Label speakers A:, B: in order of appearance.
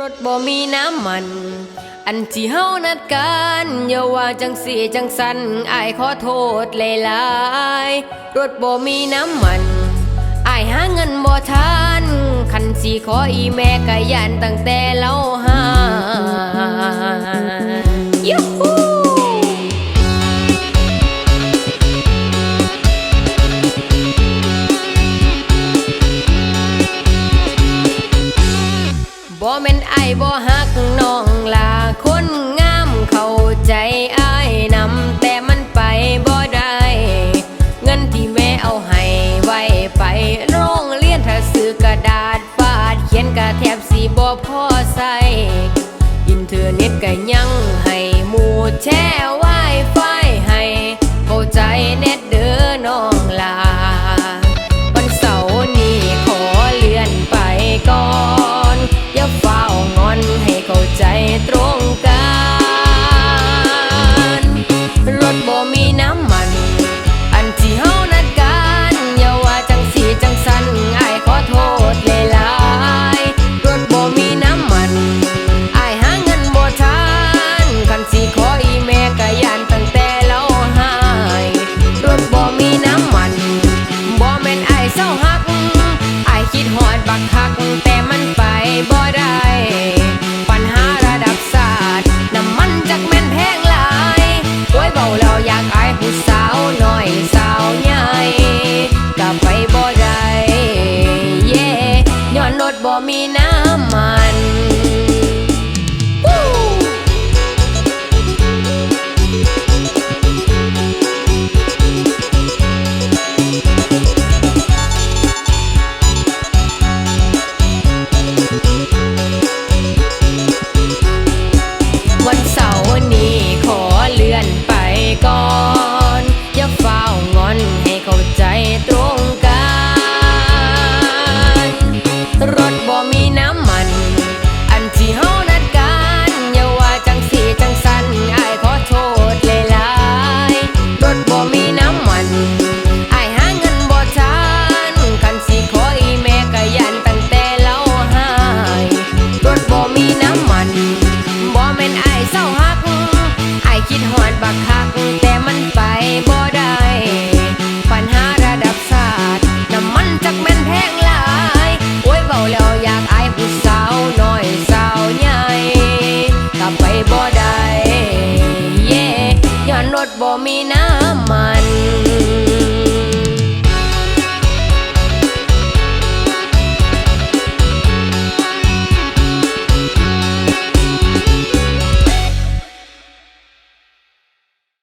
A: รถบ่มีน้ำมัน อันที่เฮานัดกันอย่าว่าจังสีจังสันอายขอโทษหลายๆรถบ่มีน้ำมันอายหาเงินบ่ทันคันสีขออีแม่กะยันตั้งแต่เล่าหายูฮู บ่แม่นไอบ่ฮักน้องลาคนงามเข้าใจอายนำแต่มันไปบ่ได้ เงินที่แม่เอาให้ไว้ไปโรงเรียนถ้าซื้อกระดาษฟาดเขียนกระแทบสีบ่พอใส่อินเทอร์เน็ตก็ยังให้หมู่แช่ไวไฟ บักคักแต่มันไปบ่ได้ บ่มีน้ำมัน อันที่เฮา บ่มีน้ำ